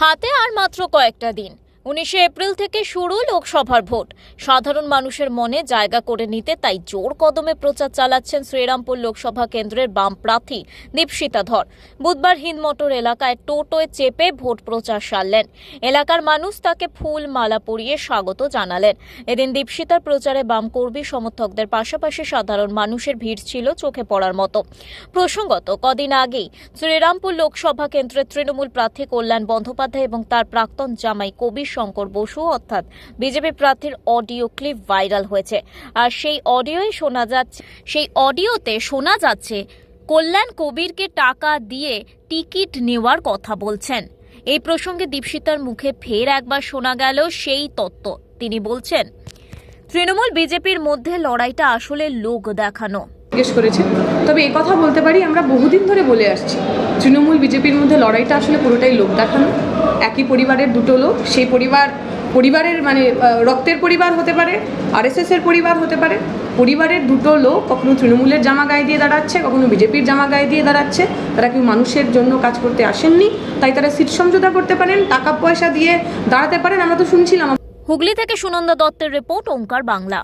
হাতে আর মাত্র কয়েকটা দিন। উনিশে এপ্রিল থেকে শুরু লোকসভার ভোট। সাধারণ মানুষের মনে জায়গা করে নিতে তাই জোর কদমে প্রচার চালাচ্ছেন শ্রীরামপুর লোকসভা কেন্দ্রের বাম প্রার্থী দীপশিতা ধর। বুধবার হিন্দমোটর এলাকায় টোটোয় চেপে ভোট প্রচার সারলেন। এলাকার মানুষ তাকে ফুল মালা পরিয়ে স্বাগত জানালেন। এদিন দীপশিতার প্রচারে বাম কর্মী সমর্থকদের পাশাপাশি সাধারণ মানুষের ভিড় ছিল চোখে পড়ার মতো। প্রসঙ্গত, কদিন আগেই শ্রীরামপুর লোকসভা কেন্দ্রের তৃণমূল প্রার্থী কল্যাণ বন্দ্যোপাধ্যায় এবং তার প্রাক্তন জামাই কবির শঙ্কর বসু, অর্থাৎ বিজেপি প্রার্থীর অডিও ক্লিপ ভাইরাল হয়েছে। আর সেই অডিওই শোনা যাচ্ছে, সেই অডিওতে শোনা যাচ্ছে, কল্যাণ কবিরকে টাকা দিয়ে টিকিট নেওয়ার কথা বলছেন। এই প্রসঙ্গে দীপশিতার মুখে ফের একবার শোনা গেল সেই তত্ত্ব। তিনি বলছেন, তৃণমূল বিজেপির মধ্যে লড়াইটা আসলে লোক দেখানো। জিজ্ঞেস করেছে তবে এই কথা বলতে পারি, আমরা বহুদিন ধরে বলে আসছি। তৃণমূল বিজেপির মধ্যে লড়াইটা আসলে পুরোটাই লোক দেখানো। একই পরিবারের দুটো লোক, সেই পরিবার, পরিবারের মানে রক্তের পরিবার হতে পারে আরএসএস এর পরিবার হতে পারে। পরিবারের দুটো লোক কখনো তৃণমূলের জামা গায়ে দিয়ে দাঁড়াচ্ছে, কখনো বিজেপির জামা গায়ে দিয়ে দাঁড়াচ্ছে। তারা কেউ মানুষের জন্য কাজ করতে আসেননি, তাই তারা সিট সমঝোতা করতে পারেন, টাকা পয়সা দিয়ে দাঁড়াতে পারেন, আমরা তো শুনছিলাম। হুগলি থেকে সুনন্দা দত্তের রিপোর্ট ওঙ্কার বাংলা।